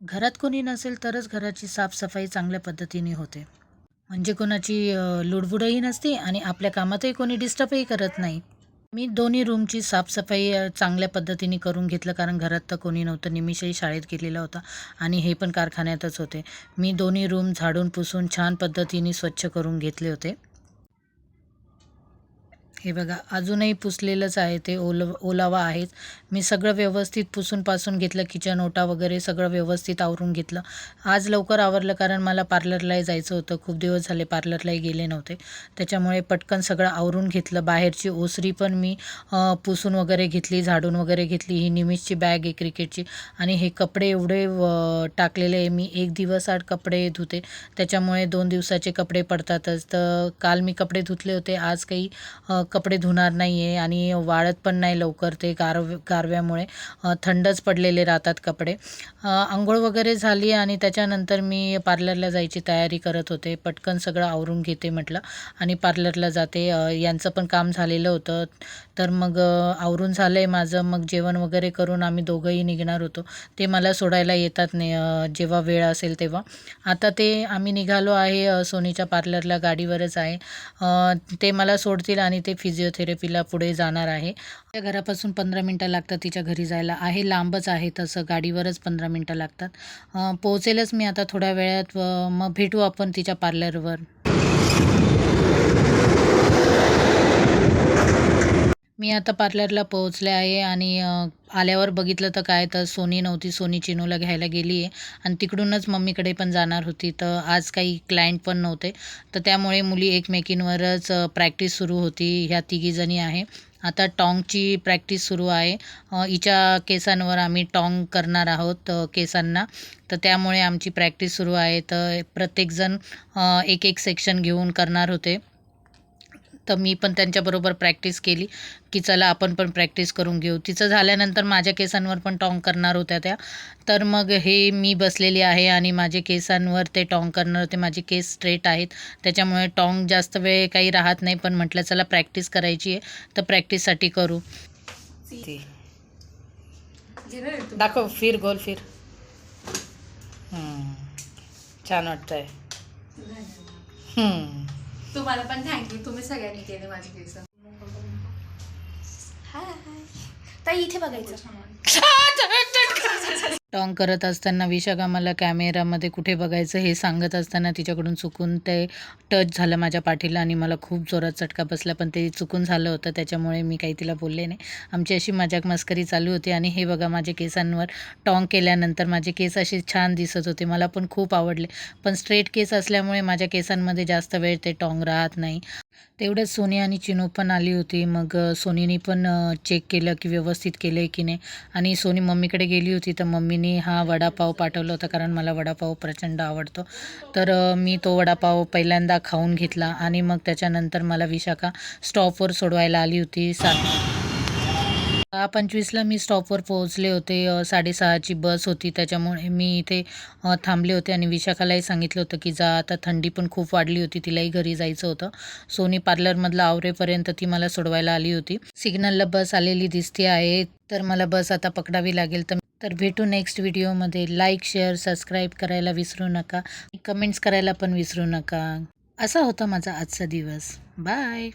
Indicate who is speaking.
Speaker 1: घरात कोणी नसेल तरच घराची साफसफाई चांगल्या पद्धतीने होते. म्हणजे कोणाची लुडबुडही नसते आणि आपल्या कामातही कोणी डिस्टर्बही करत नाही. मी दोन्ही रूमची साफसफाई चांगल्या पद्धतीने करून घेतलं कारण घरात तर कोणी नव्हतं. निमिषही शाळेत गेलेला होता आणि हे पण कारखान्यातच होते. मी दोन्ही रूम झाडून पुसून छान पद्धतीने स्वच्छ करून घेतले होते. हे बघा अजूनही पुसलेलंच आहे ते ओल ओलावा आहेच. मी सगळं व्यवस्थित पुसून पासून घेतलं किचन ओटा वगैरे सगळं व्यवस्थित आवरून घेतलं. आज लवकर आवरलं कारण मला पार्लरलाही जायचं होतं. खूप दिवस झाले पार्लरलाही गेले नव्हते. त्याच्यामुळे पटकन सगळं आवरून घेतलं. बाहेरची ओसरी पण मी पुसून वगैरे घेतली झाडून वगैरे घेतली. ही निमिषची बॅग आहे क्रिकेटची. आणि हे कपडे एवढे टाकलेले आहे. मी एक दिवस आठ कपडे धुते. त्याच्यामुळे दोन दिवसाचे कपडे पडतातच. तर काल मी कपडे धुतले होते. आज काही कपडे धुणार नाही आहे आणि वाळत पण नाही लवकर ते गारव गारव्यामुळे थंडच पडलेले राहतात कपडे. आंघोळ वगैरे झाली आणि त्याच्यानंतर मी पार्लरला जायची तयारी करत होते. पटकन सगळं आवरून घेते म्हटलं आणि पार्लरला जाते. यांचं पण काम झालेलं होतं. तर मग आवरून झालं आहे माझं. मग जेवण वगैरे करून आम्ही दोघंही निघणार होतो. ते मला सोडायला येतात नाही जेव्हा वेळ असेल तेव्हा. आता ते आम्ही निघालो आहे सोनीच्या पार्लरला गाडीवरच आहे. ते मला सोडतील आणि ते फिजिओथेरपीला पुढे जाणार आहे. त्या घरापासून पंधरा मिनटं लागतात तिच्या घरी जायला. आहे लांबच आहे तसं. गाडीवरच पंधरा मिनटं लागतात. पोहोचेलच मी आता थोड्या वेळात. मग भेटू आपण तिच्या पार्लरवर मी आता पार्लरला पोहोचले आहे आणि आल्यावर बघितलं तर काय तर सोनी नव्हती सोनी चिनूला घ्यायला गेली आहे. आणि तिकडूनच मम्मीकडे पण जाणार होती. तर आज काही क्लायंट पण नव्हते. तर त्यामुळे मुली एकमेकींवरच प्रॅक्टिस सुरू होती. ह्या तिघीजणी आहे. आता टॉंगची प्रॅक्टिस सुरू आहे. हिच्या केसांवर आम्ही टॉंग करणार आहोत केसांना. तर त्यामुळे आमची प्रॅक्टिस सुरू आहे. तर प्रत्येकजण एक एक सेक्शन घेऊन करणार होते. तर मी पण त्यांच्याबरोबर प्रॅक्टिस केली की चला आपण पण प्रॅक्टिस करून घेऊ. तिचं झाल्यानंतर माझ्या केसांवर पण टॉंग करणार होत्या त्या. तर मग हे मी बसलेली आहे आणि माझे केसांवर ते टॉंग करणार होते. माझे केस स्ट्रेट आहेत. त्याच्यामुळे टॉंग जास्त वेळ काही राहत नाही पण म्हटलं चला प्रॅक्टिस करायची आहे तर प्रॅक्टिससाठी करू. दाखव फिर गोल फिर. छान वाटतंय. हम्म.
Speaker 2: तुम्हाला पण थँक्यू तुम्ही सगळ्यांनी केले माझे केस.
Speaker 3: हाय ताई इथे बघायचं.
Speaker 1: टॉंग करत असताना विशाखा मला कॅमेरामध्ये कुठे बघायचं हे सांगत असताना तिच्याकडून चुकून ते टच झालं माझ्या पाठीला आणि मला खूप जोरात चटका बसला. पण ते चुकून झालं होतं त्याच्यामुळे मी काही तिला बोलले नाही. आमची अशी मजाक मस्करी चालू होती आणि हे बघा माझ्या केसांवर टॉंग केल्यानंतर माझे केस असे छान दिसत होते मला पण खूप आवडले. पण स्ट्रेट केस असल्यामुळे माझ्या केसांमध्ये जास्त वेळ ते टॉंग राहत नाही. तेवढंच सोनी आणि चिनू पण आली होती. मग सोनीने पण चेक केलं की व्यवस्थित केलं आहे की नाही. आणि सोनी मम्मीकडे गेली होती तर मम्मी मम्मीने हा वडापाव पाठवला होता कारण मला वडापाव प्रचंड आवडतो. तर मी तो वडापाव पहिल्यांदा खाऊन घेतला आणि मग त्याच्यानंतर मला विशाखा स्टॉपवर सोडवायला आली होती सात सहा पंचवीसला मी स्टॉपवर पोहोचले होते. साडेसहाची बस होती. त्याच्यामुळे मी इथे थांबले होते आणि विशाखालाही सांगितलं होतं की जा आता थंडी पण खूप वाढली होती. तिलाही घरी जायचं होतं. सोनी पार्लरमधलं आवरेपर्यंत ती मला सोडवायला आली होती. सिग्नलला बस आलेली दिसते आहे. तर मला बस आता पकडावी लागेल. तर तर भेटू नेक्स्ट व्हिडिओमध्ये लाईक शेअर सबस्क्राईब करायला विसरू नका. कमेंट्स करायला पण विसरू नका. असा होता माझा आजचा दिवस. बाय